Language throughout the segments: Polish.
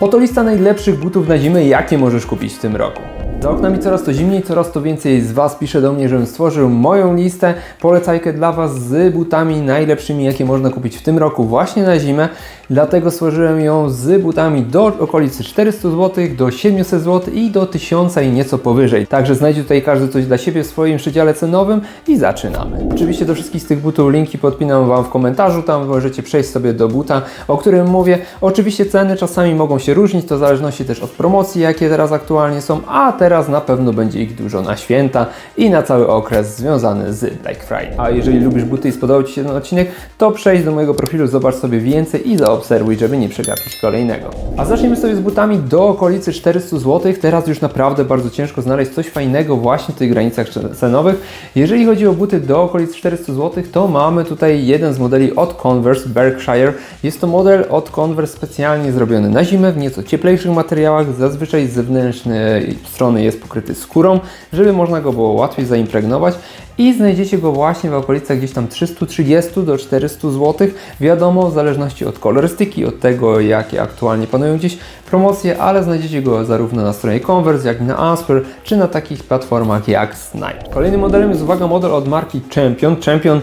Oto lista najlepszych butów na zimę, jakie możesz kupić w tym roku. Za oknami coraz to zimniej, coraz to więcej z Was pisze do mnie, żebym stworzył moją listę, polecajkę dla Was z butami najlepszymi, jakie można kupić w tym roku właśnie na zimę. Dlatego stworzyłem ją z butami do okolicy 400 zł, do 700 zł i do 1000 i nieco powyżej. Także znajdzie tutaj każdy coś dla siebie w swoim przedziale cenowym i zaczynamy. Oczywiście do wszystkich z tych butów linki podpinam Wam w komentarzu, tam możecie przejść sobie do buta, o którym mówię. Oczywiście ceny czasami mogą się różnić, to w zależności też od promocji, jakie teraz aktualnie są, a teraz na pewno będzie ich dużo na święta i na cały okres związany z Black Friday. A jeżeli lubisz buty i spodobał Ci się ten odcinek, to przejdź do mojego profilu, zobacz sobie więcej i zaobserwuj, żeby nie przegapić kolejnego. A zaczniemy sobie z butami do okolicy 400 zł. Teraz już naprawdę bardzo ciężko znaleźć coś fajnego właśnie w tych granicach cenowych. Jeżeli chodzi o buty do okolic 400 zł, to mamy tutaj jeden z modeli od Converse Berkshire. Jest to model od Converse specjalnie zrobiony na zimę w nieco cieplejszych materiałach. Zazwyczaj z zewnętrznej strony jest pokryty skórą, żeby można go było łatwiej zaimpregnować i znajdziecie go właśnie w okolicach gdzieś tam 330 do 400 zł. Wiadomo, w zależności od kolorystyki, od tego jakie aktualnie panują gdzieś promocje, ale znajdziecie go zarówno na stronie Converse, jak i na Asper, czy na takich platformach jak Snipes. Kolejnym modelem jest uwaga model od marki Champion. Champion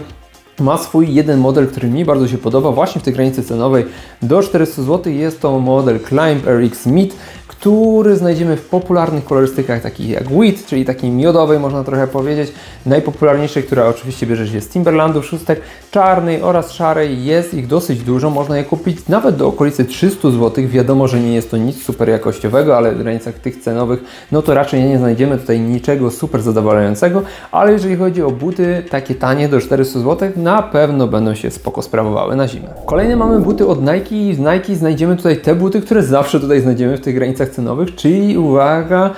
ma swój jeden model, który mi bardzo się podoba, właśnie w tej granicy cenowej do 400 zł. Jest to model Climb RX Mid, który znajdziemy w popularnych kolorystykach takich jak Wheat, czyli takiej miodowej można trochę powiedzieć. Najpopularniejszej, która oczywiście bierze się z Timberlandów szóstek, czarnej oraz szarej. Jest ich dosyć dużo, można je kupić nawet do okolicy 300 zł. Wiadomo, że nie jest to nic super jakościowego, ale w granicach tych cenowych, no to raczej nie znajdziemy tutaj niczego super zadowalającego, ale jeżeli chodzi o buty takie tanie do 400 zł, na pewno będą się spoko sprawowały na zimę. Kolejne mamy buty od Nike. Z Nike znajdziemy tutaj te buty, które zawsze tutaj znajdziemy w tych granicach cenowych, czyli uwaga,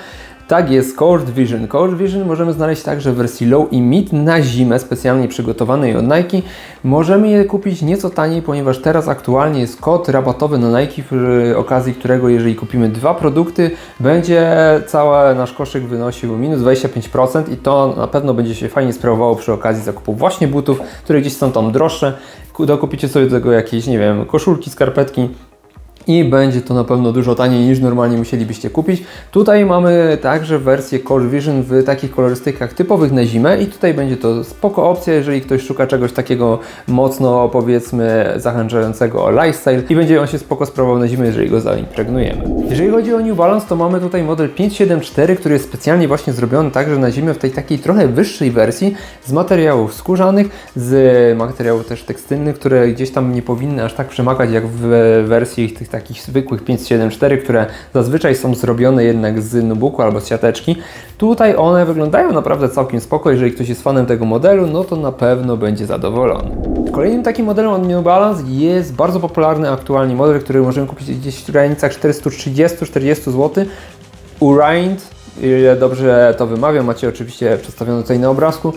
tak jest, Cold Vision. Cold Vision możemy znaleźć także w wersji low i mid na zimę, specjalnie przygotowanej od Nike. Możemy je kupić nieco taniej, ponieważ teraz aktualnie jest kod rabatowy na Nike, w okazji którego jeżeli kupimy dwa produkty, będzie cały nasz koszyk wynosił minus 25% i to na pewno będzie się fajnie sprawowało przy okazji zakupu właśnie butów, które gdzieś są tam droższe. Dokupicie sobie do tego jakieś, nie wiem, koszulki, skarpetki, i będzie to na pewno dużo taniej niż normalnie musielibyście kupić. Tutaj mamy także wersję Core Vision w takich kolorystykach typowych na zimę i tutaj będzie to spoko opcja, jeżeli ktoś szuka czegoś takiego mocno powiedzmy zachęcającego lifestyle i będzie on się spoko sprawował na zimę, jeżeli go zaimpregnujemy. Jeżeli chodzi o New Balance, to mamy tutaj model 574, który jest specjalnie właśnie zrobiony także na zimę w tej takiej trochę wyższej wersji z materiałów skórzanych, z materiałów też tekstylnych, które gdzieś tam nie powinny aż tak przemagać jak w wersji tych takich zwykłych 574, które zazwyczaj są zrobione jednak z nubuku albo z siateczki. Tutaj one wyglądają naprawdę całkiem spoko. Jeżeli ktoś jest fanem tego modelu, no to na pewno będzie zadowolony. Kolejnym takim modelem od New Balance jest bardzo popularny aktualnie model, który możemy kupić gdzieś w granicach 430-40 zł. Urind, ile dobrze to wymawiam, macie oczywiście przedstawione tutaj na obrazku.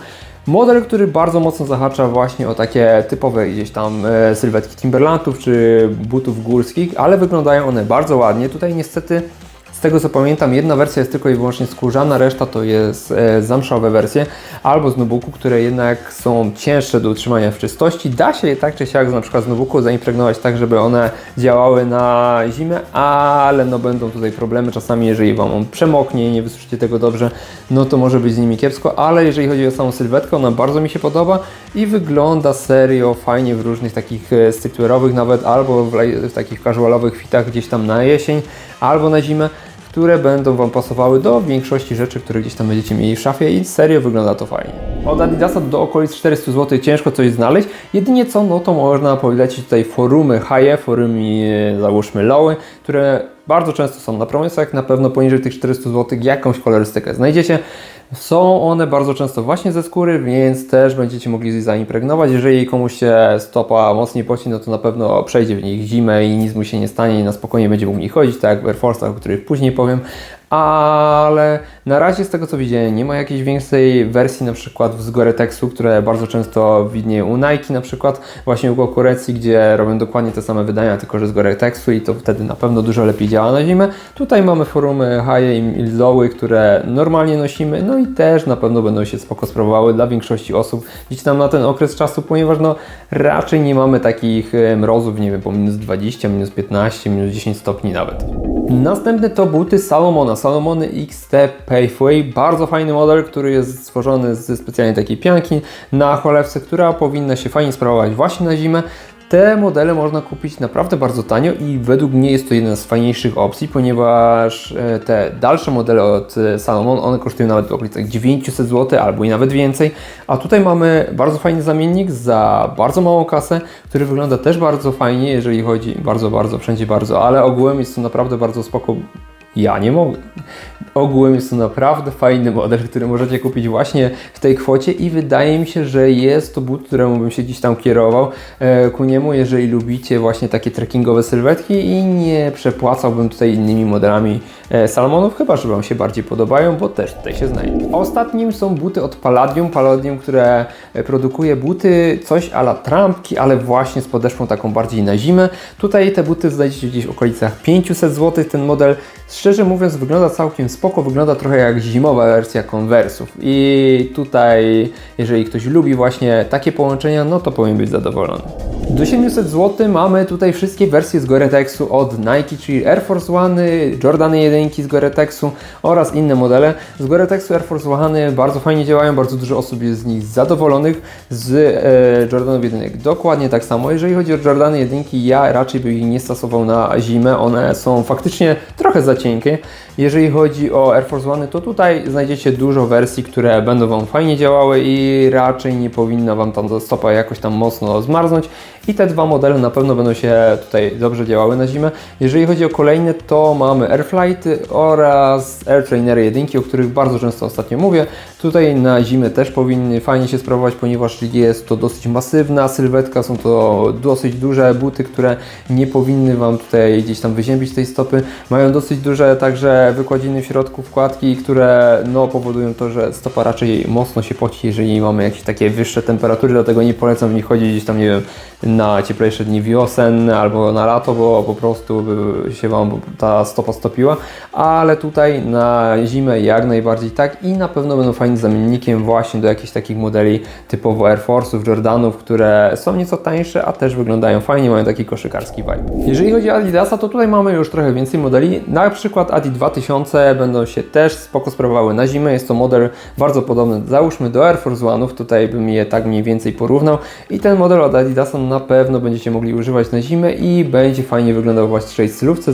Model, który bardzo mocno zahacza właśnie o takie typowe gdzieś tam e, sylwetki Timberlandów czy butów górskich, ale wyglądają one bardzo ładnie. Tutaj niestety z tego co pamiętam, jedna wersja jest tylko i wyłącznie skórzana, reszta to jest e, zamszowe wersje albo z nubuku, które jednak są cięższe do utrzymania w czystości. Da się je tak czy siak na przykład z nubuku zaimpregnować tak, żeby one działały na zimę, ale no będą tutaj problemy czasami, jeżeli Wam on przemoknie i nie wysuszycie tego dobrze, no to może być z nimi kiepsko, ale jeżeli chodzi o samą sylwetkę, ona bardzo mi się podoba i wygląda serio fajnie w różnych takich e, streetwearowych nawet, albo w, w takich casualowych fitach gdzieś tam na jesień, albo na zimę które będą Wam pasowały do większości rzeczy, które gdzieś tam będziecie mieli w szafie i serio wygląda to fajnie. Od Adidasa do okolic 400 zł ciężko coś znaleźć, jedynie co, no to można polecić tutaj forumy high, forumy załóżmy lowy, które bardzo często są na promocjach, na pewno poniżej tych 400 zł jakąś kolorystykę znajdziecie. Są one bardzo często właśnie ze skóry, więc też będziecie mogli zaimpregnować. Jeżeli komuś się stopa mocniej poci, no to na pewno przejdzie w nich zimę i nic mu się nie stanie i na spokojnie będzie mógł w nich chodzić, tak jak w Air Force'ach, o których później powiem ale na razie z tego co widziałem nie ma jakiejś większej wersji na przykład z Gore-Texu, które bardzo często widnieją u Nike na przykład, właśnie u konkurencji, gdzie robią dokładnie te same wydania, tylko że z Gore-Texu i to wtedy na pewno dużo lepiej działa na zimę. Tutaj mamy forumy high i lowy, które normalnie nosimy, no i też na pewno będą się spoko sprawowały dla większości osób gdzieś tam na ten okres czasu, ponieważ no raczej nie mamy takich e, mrozów, nie wiem, po minus 20, minus 15, minus 10 stopni nawet. Następny to buty Salomona, Salomony XT Paveway, bardzo fajny model, który jest stworzony ze specjalnie takiej pianki na cholewce, która powinna się fajnie sprawować właśnie na zimę. Te modele można kupić naprawdę bardzo tanio i według mnie jest to jedna z fajniejszych opcji, ponieważ e, te dalsze modele od e, Salomon, one kosztują nawet w okolicach 900 zł albo i nawet więcej, a tutaj mamy bardzo fajny zamiennik za bardzo małą kasę, który wygląda też bardzo fajnie, jeżeli chodzi bardzo, bardzo, wszędzie bardzo, ale ogółem jest to naprawdę bardzo spoko ja nie mogę. Ogółem jest to naprawdę fajny model, który możecie kupić właśnie w tej kwocie i wydaje mi się, że jest to but, któremu bym się gdzieś tam kierował e, ku niemu, jeżeli lubicie właśnie takie trekkingowe sylwetki i nie przepłacałbym tutaj innymi modelami e, Salmonów, chyba że Wam się bardziej podobają, bo też tutaj się znajdą. Ostatnim są buty od Palladium, Palladium, które e, produkuje buty coś ala trampki, ale właśnie z podeszwą taką bardziej na zimę. Tutaj te buty znajdziecie gdzieś w okolicach 500 zł, ten model Szczerze mówiąc, wygląda całkiem spoko, wygląda trochę jak zimowa wersja konwersów. I tutaj, jeżeli ktoś lubi właśnie takie połączenia, no to powinien być zadowolony. Do 700 zł mamy tutaj wszystkie wersje z Gore-Texu od Nike, czyli Air Force One, Jordany 1 z Gore-Texu oraz inne modele. Z Gore-Texu Air Force One bardzo fajnie działają, bardzo dużo osób jest z nich zadowolonych. Z e, Jordanów 1 dokładnie tak samo. Jeżeli chodzi o Jordany 1, ja raczej bym ich nie stosował na zimę. One są faktycznie trochę za cienkie. Jeżeli chodzi o Air Force One, to tutaj znajdziecie dużo wersji, które będą Wam fajnie działały i raczej nie powinna Wam tam stopa jakoś tam mocno zmarznąć. I te dwa modele na pewno będą się tutaj dobrze działały na zimę. Jeżeli chodzi o kolejne, to mamy Airflight oraz Airtrainer 1, o których bardzo często ostatnio mówię. Tutaj na zimę też powinny fajnie się sprawować, ponieważ jest to dosyć masywna sylwetka, są to dosyć duże buty, które nie powinny Wam tutaj gdzieś tam wyziębić tej stopy. Mają dosyć duże także wykładziny w środku wkładki, które no, powodują to, że stopa raczej mocno się poci, jeżeli mamy jakieś takie wyższe temperatury, dlatego nie polecam w nich chodzić gdzieś tam, nie wiem, na cieplejsze dni wiosenne albo na lato, bo po prostu się Wam ta stopa stopiła, ale tutaj na zimę jak najbardziej tak i na pewno będą fajnym zamiennikiem właśnie do jakichś takich modeli typowo Air Force'ów, Jordanów, które są nieco tańsze, a też wyglądają fajnie, mają taki koszykarski vibe. Jeżeli chodzi o Adidasa, to tutaj mamy już trochę więcej modeli, na przykład Adi 2000 będą się też spoko sprawowały na zimę, jest to model bardzo podobny, załóżmy do Air Force One'ów, tutaj bym je tak mniej więcej porównał. I ten model od Adidasa na pewno będziecie mogli używać na zimę i będzie fajnie wyglądał w tej stylówce,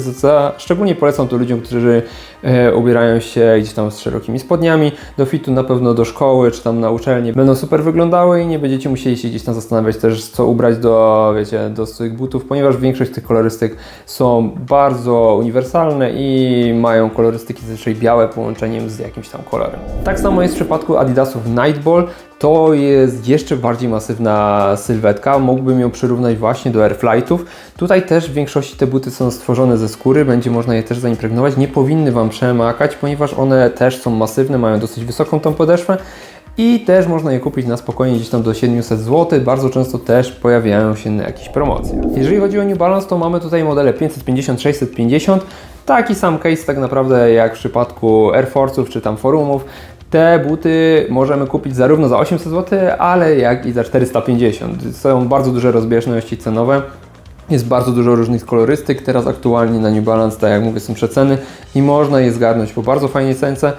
szczególnie polecam to ludziom, którzy e, ubierają się gdzieś tam z szerokimi spodniami, do fitu na pewno do szkoły czy tam na uczelni będą super wyglądały i nie będziecie musieli się gdzieś tam zastanawiać też co ubrać do, wiecie, do swoich butów, ponieważ większość tych kolorystyk są bardzo uniwersalne i mają kolorystyki zazwyczaj białe połączeniem z jakimś tam kolorem. Tak samo jest w przypadku Adidasów Nightball, to jest jeszcze bardziej masywna sylwetka. Mógłbym ją przyrównać właśnie do Airflightów. Tutaj też w większości te buty są stworzone ze skóry, będzie można je też zaimpregnować. Nie powinny Wam przemakać, ponieważ one też są masywne, mają dosyć wysoką tą podeszwę. I też można je kupić na spokojnie gdzieś tam do 700 zł. Bardzo często też pojawiają się na jakieś promocje. Jeżeli chodzi o New Balance, to mamy tutaj modele 550, 650. Taki sam case tak naprawdę jak w przypadku Air Force'ów czy tam Forumów. Te buty możemy kupić zarówno za 800 zł, ale jak i za 450. Są bardzo duże rozbieżności cenowe. Jest bardzo dużo różnych kolorystyk. Teraz aktualnie na New Balance, tak jak mówię, są przeceny i można je zgarnąć po bardzo fajnej cence.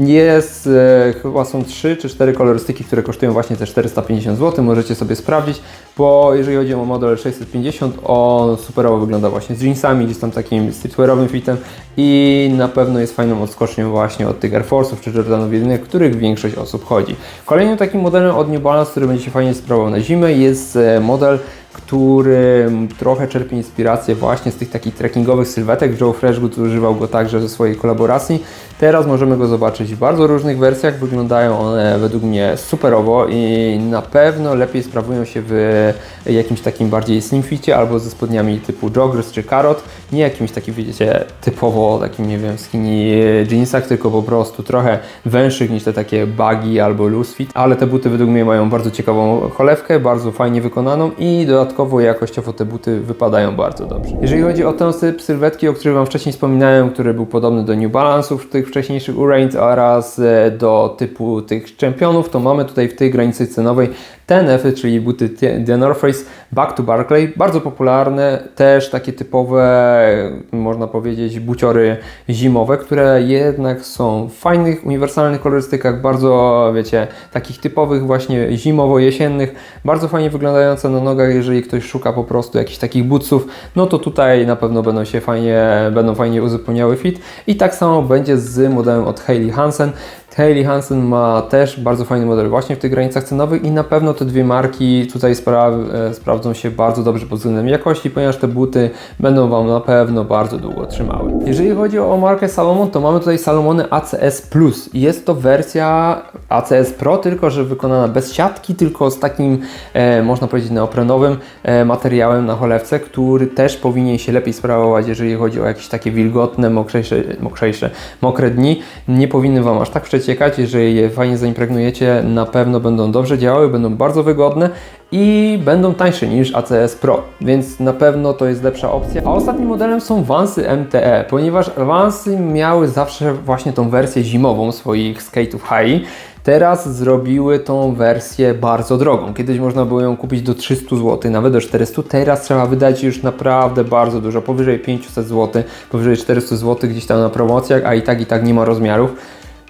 Jest, e, chyba są 3 czy 4 kolorystyki, które kosztują właśnie te 450 zł. Możecie sobie sprawdzić, bo jeżeli chodzi o model 650, on superowo wygląda właśnie z jeansami, gdzieś tam takim streetwearowym fitem i na pewno jest fajną odskocznią właśnie od tych Air Force'ów czy Jordanów jedynych, których większość osób chodzi. Kolejnym takim modelem od New Balance, który będzie się fajnie sprawował na zimę jest e, model który trochę czerpie inspirację właśnie z tych takich trekkingowych sylwetek. Joe Freshgood używał go także ze swojej kolaboracji. Teraz możemy go zobaczyć w bardzo różnych wersjach. Wyglądają one według mnie superowo i na pewno lepiej sprawują się w jakimś takim bardziej slim ficie albo ze spodniami typu joggers czy karot. Nie jakimś takim, widzicie, typowo takim, nie wiem, skinny jeansach, tylko po prostu trochę węższych niż te takie baggy albo loose fit. Ale te buty według mnie mają bardzo ciekawą cholewkę, bardzo fajnie wykonaną i dodatkowo jakościowo te buty wypadają bardzo dobrze. Jeżeli chodzi o ten typ sylwetki, o którym Wam wcześniej wspominałem, który był podobny do New Balance'ów, tych wcześniejszych Urains oraz e, do typu tych czempionów, to mamy tutaj w tej granicy cenowej TNF-y, czyli buty The North Face Back to Barclay, bardzo popularne, też takie typowe, można powiedzieć, buciory zimowe, które jednak są w fajnych, uniwersalnych kolorystykach, bardzo, wiecie, takich typowych właśnie zimowo-jesiennych, bardzo fajnie wyglądające na nogach, jeżeli ktoś szuka po prostu jakichś takich bootsów, no to tutaj na pewno będą się fajnie, będą fajnie uzupełniały fit i tak samo będzie z modelem od Hailey Hansen. Hailey Hansen ma też bardzo fajny model właśnie w tych granicach cenowych i na pewno te dwie marki tutaj spra e, sprawdzą się bardzo dobrze pod względem jakości, ponieważ te buty będą Wam na pewno bardzo długo trzymały. Jeżeli chodzi o markę Salomon, to mamy tutaj Salomony ACS Plus. Jest to wersja ACS Pro, tylko że wykonana bez siatki, tylko z takim, e, można powiedzieć, neoprenowym e, materiałem na cholewce, który też powinien się lepiej sprawować, jeżeli chodzi o jakieś takie wilgotne, mokrzejsze, mokrzejsze mokre dni. Nie powinny Wam aż tak przeciekać, jeżeli je fajnie zaimpregnujecie, na pewno będą dobrze działały, będą bardzo wygodne i będą tańsze niż ACS Pro, więc na pewno to jest lepsza opcja. A ostatnim modelem są Vansy MTE, ponieważ Vansy miały zawsze właśnie tą wersję zimową swoich skate'ów high. Teraz zrobiły tą wersję bardzo drogą. Kiedyś można było ją kupić do 300 zł, nawet do 400. Teraz trzeba wydać już naprawdę bardzo dużo, powyżej 500 zł, powyżej 400 zł gdzieś tam na promocjach, a i tak i tak nie ma rozmiarów.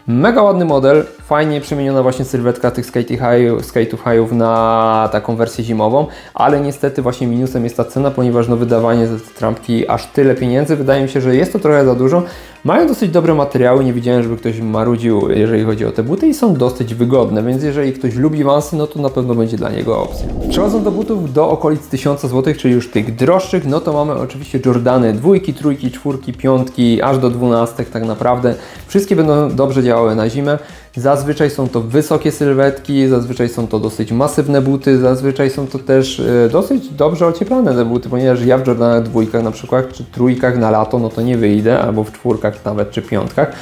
Mega ładny model, fajnie przemieniona właśnie sylwetka tych skate'ów high'ów na taką wersję zimową, ale niestety właśnie minusem jest ta cena, ponieważ no wydawanie za te trampki aż tyle pieniędzy, wydaje mi się, że jest to trochę za dużo. Mają dosyć dobre materiały, nie widziałem, żeby ktoś marudził, jeżeli chodzi o te buty i są dosyć wygodne, więc jeżeli ktoś lubi Vansy, no to na pewno będzie dla niego opcja. Przechodząc do butów do okolic 1000 zł, czyli już tych droższych, no to mamy oczywiście Jordany dwójki, trójki, czwórki, piątki, aż do dwunastek tak naprawdę. Wszystkie będą dobrze działały na zimę. Zazwyczaj są to wysokie sylwetki, zazwyczaj są to dosyć masywne buty, zazwyczaj są to też e, dosyć dobrze ocieplane te buty, ponieważ ja w Jordanach dwójkach na przykład, czy trójkach na lato, no to nie wyjdę, albo w czwórkach nawet, czy piątkach.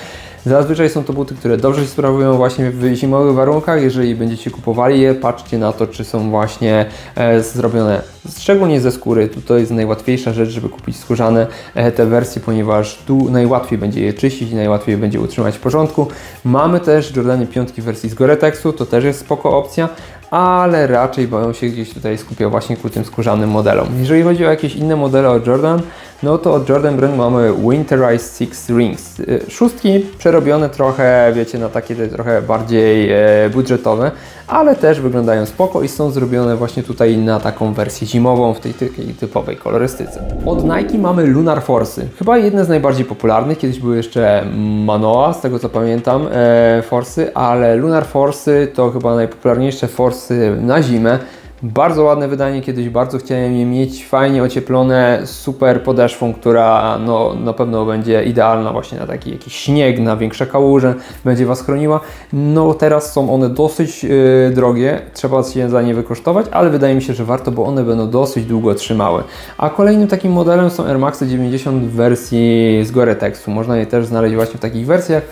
Zazwyczaj są to buty, które dobrze się sprawują właśnie w zimowych warunkach. Jeżeli będziecie kupowali je, patrzcie na to, czy są właśnie e, zrobione szczególnie ze skóry. Tu to jest najłatwiejsza rzecz, żeby kupić skórzane e, te wersje, ponieważ tu najłatwiej będzie je czyścić i najłatwiej będzie utrzymać w porządku. Mamy też Jordany piątki w wersji z Gore-Texu, to też jest spoko opcja ale raczej boją się gdzieś tutaj skupiał właśnie ku tym skórzanym modelom. Jeżeli chodzi o jakieś inne modele od Jordan, no to od Jordan Brand mamy Winterize Six Rings. Y, Szóstki przerobione trochę, wiecie, na takie trochę bardziej e, budżetowe, ale też wyglądają spoko i są zrobione właśnie tutaj na taką wersję zimową w tej typowej kolorystyce. Od Nike mamy Lunar Force'y. Chyba jedne z najbardziej popularnych, kiedyś były jeszcze Manoa, z tego co pamiętam, e, Force'y, ale Lunar Force'y to chyba najpopularniejsze Force'y na zimę. Bardzo ładne wydanie, kiedyś bardzo chciałem je mieć, fajnie ocieplone, super podeszwą, która no, na pewno będzie idealna właśnie na taki jakiś śnieg, na większe kałuże, będzie Was chroniła. No teraz są one dosyć yy, drogie, trzeba się za nie wykosztować, ale wydaje mi się, że warto, bo one będą dosyć długo trzymały. A kolejnym takim modelem są Air Maxy 90 w wersji z Gore-Texu. Można je też znaleźć właśnie w takich wersjach.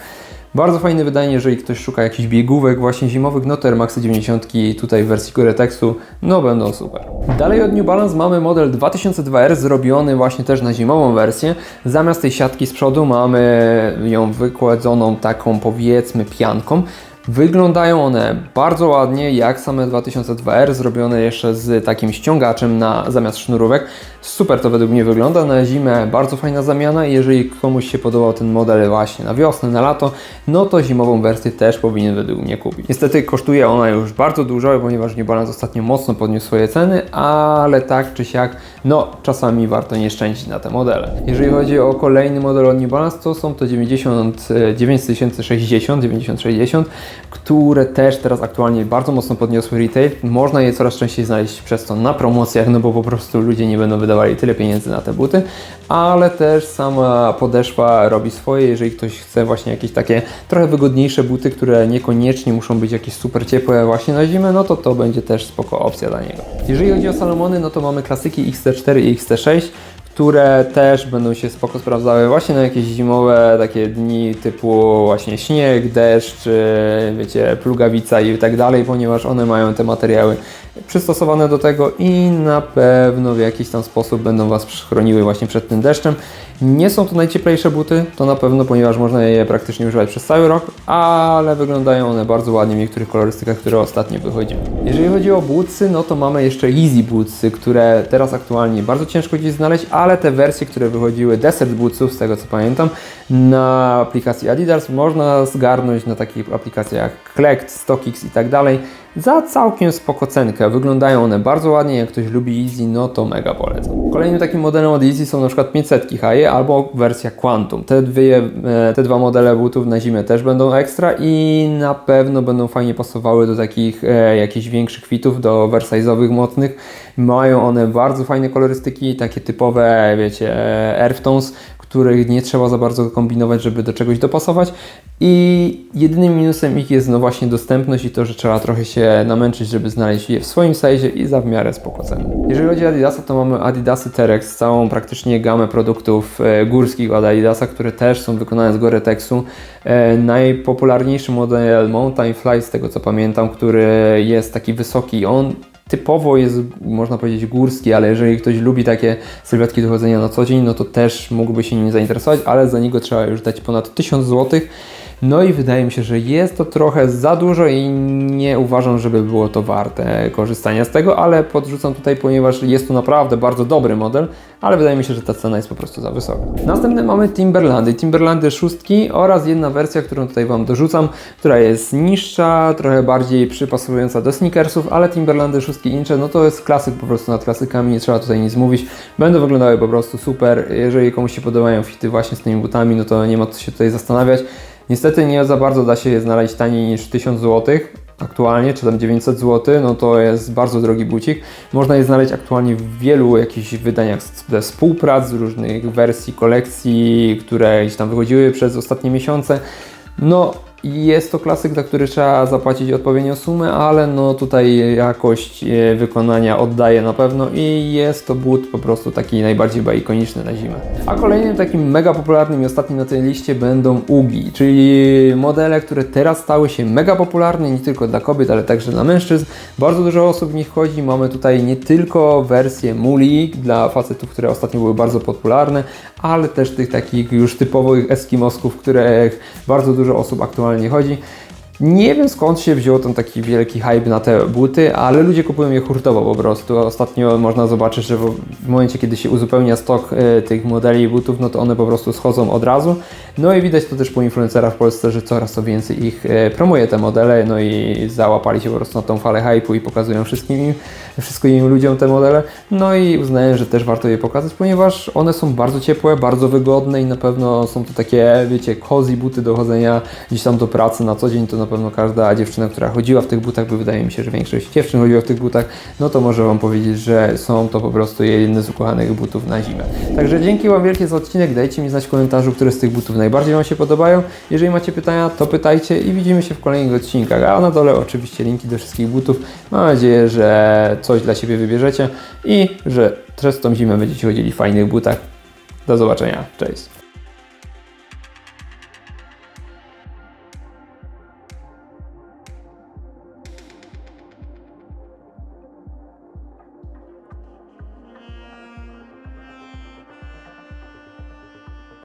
Bardzo fajne wydanie, jeżeli ktoś szuka jakichś biegówek właśnie zimowych, no to Air Maxy 90 tutaj w wersji Gore-Texu, no będą super. Dalej od New Balance mamy model 2002R zrobiony właśnie też na zimową wersję. Zamiast tej siatki z przodu mamy ją wykładzoną taką powiedzmy pianką. Wyglądają one bardzo ładnie, jak same 2002R, zrobione jeszcze z takim ściągaczem na zamiast sznurówek. Super to według mnie wygląda. Na zimę bardzo fajna zamiana jeżeli komuś się podobał ten model właśnie na wiosnę, na lato, no to zimową wersję też powinien według mnie kupić. Niestety kosztuje ona już bardzo dużo, ponieważ New Balance ostatnio mocno podniósł swoje ceny, ale tak czy siak, no czasami warto nie szczędzić na te modele. Jeżeli chodzi o kolejny model od New Balance, to są to 90, 9060, 9060, które też teraz aktualnie bardzo mocno podniosły retail. Można je coraz częściej znaleźć przez to na promocjach, no bo po prostu ludzie nie będą wydawali tyle pieniędzy na te buty, ale też sama podeszwa robi swoje, jeżeli ktoś chce właśnie jakieś takie trochę wygodniejsze buty, które niekoniecznie muszą być jakieś super ciepłe właśnie na zimę, no to to będzie też spoko opcja dla niego. Jeżeli chodzi o Salomony, no to mamy klasyki XT4 i XT6, które też będą się spoko sprawdzały właśnie na jakieś zimowe takie dni typu właśnie śnieg, deszcz, yy, wiecie, plugawica i tak dalej, ponieważ one mają te materiały przystosowane do tego i na pewno w jakiś tam sposób będą Was chroniły właśnie przed tym deszczem. Nie są to najcieplejsze buty, to na pewno, ponieważ można je praktycznie używać przez cały rok, ale wyglądają one bardzo ładnie w niektórych kolorystykach, które ostatnio wychodziły. Jeżeli chodzi o bootsy, no to mamy jeszcze Easy Bootsy, które teraz aktualnie bardzo ciężko gdzieś znaleźć, ale te wersje, które wychodziły Desert Bootsów, z tego co pamiętam, na aplikacji Adidas można zgarnąć na takich aplikacjach jak Klekt, StockX i tak dalej za całkiem spoko cenkę. Wyglądają one bardzo ładnie, jak ktoś lubi Easy, no to mega polecam. Kolejnym takim modelem od Easy są na przykład 500 High albo wersja Quantum. Te, dwie, e, te dwa modele butów na zimę też będą ekstra i na pewno będą fajnie pasowały do takich e, jakichś większych fitów, do oversize'owych mocnych. Mają one bardzo fajne kolorystyki, takie typowe, wiecie, e, Earthtones, których nie trzeba za bardzo kombinować, żeby do czegoś dopasować. I jedynym minusem ich jest no właśnie dostępność i to, że trzeba trochę się namęczyć, żeby znaleźć je w swoim size i za w miarę spoko ceny. Jeżeli chodzi o Adidasa, to mamy Adidasy Terex, całą praktycznie gamę produktów e, górskich od Adidasa, które też są wykonane z Gore-Texu. E, najpopularniejszy model Mountain Fly, z tego co pamiętam, który jest taki wysoki, on typowo jest, można powiedzieć, górski, ale jeżeli ktoś lubi takie sylwetki do chodzenia na co dzień, no to też mógłby się nim zainteresować, ale za niego trzeba już dać ponad 1000 zł. No i wydaje mi się, że jest to trochę za dużo i nie uważam, żeby było to warte korzystania z tego, ale podrzucam tutaj, ponieważ jest to naprawdę bardzo dobry model, ale wydaje mi się, że ta cena jest po prostu za wysoka. Następny mamy Timberlandy, Timberlandy szóstki oraz jedna wersja, którą tutaj Wam dorzucam, która jest niższa, trochę bardziej przypasowująca do sneakersów, ale Timberlandy szóstki incze, no to jest klasyk po prostu nad klasykami, nie trzeba tutaj nic mówić. Będą wyglądały po prostu super. Jeżeli komuś się podobają fity właśnie z tymi butami, no to nie ma co się tutaj zastanawiać. Niestety nie za bardzo da się je znaleźć taniej niż 1000 zł aktualnie, czy tam 900 zł, no to jest bardzo drogi bucik. Można je znaleźć aktualnie w wielu jakichś wydaniach ze współprac, z różnych wersji, kolekcji, które gdzieś tam wychodziły przez ostatnie miesiące. No, jest to klasyk, za który trzeba zapłacić odpowiednią sumę, ale no tutaj jakość e, wykonania oddaje na pewno i jest to but po prostu taki najbardziej chyba ikoniczny na zimę. A kolejnym takim mega popularnym i ostatnim na tej liście będą UGI, czyli modele, które teraz stały się mega popularne nie tylko dla kobiet, ale także dla mężczyzn. Bardzo dużo osób w nich chodzi. Mamy tutaj nie tylko wersje muli dla facetów, które ostatnio były bardzo popularne, ale też tych takich już typowych eskimosków, których bardzo dużo osób aktualnie chodzi. Nie wiem skąd się wziął ten taki wielki hype na te buty, ale ludzie kupują je hurtowo po prostu. Ostatnio można zobaczyć, że w momencie, kiedy się uzupełnia stok e, tych modeli butów, no to one po prostu schodzą od razu. No i widać to też po influencerach w Polsce, że coraz to więcej ich e, promuje te modele, no i załapali się po prostu na tą falę hype'u i pokazują wszystkim im, wszystkim ludziom te modele. No i uznałem, że też warto je pokazać, ponieważ one są bardzo ciepłe, bardzo wygodne i na pewno są to takie, wiecie, cozy buty do chodzenia gdzieś tam do pracy na co dzień, to na pewno każda dziewczyna, która chodziła w tych butach, bo wydaje mi się, że większość dziewczyn chodziła w tych butach, no to może Wam powiedzieć, że są to po prostu jedne z ukochanych butów na zimę. Także dzięki Wam wielkie za odcinek, dajcie mi znać w komentarzu, które z tych butów najbardziej Wam się podobają. Jeżeli macie pytania, to pytajcie i widzimy się w kolejnych odcinkach, a na dole oczywiście linki do wszystkich butów. Mam nadzieję, że coś dla siebie wybierzecie i że przez tą zimę będziecie chodzili w fajnych butach. Do zobaczenia, cześć!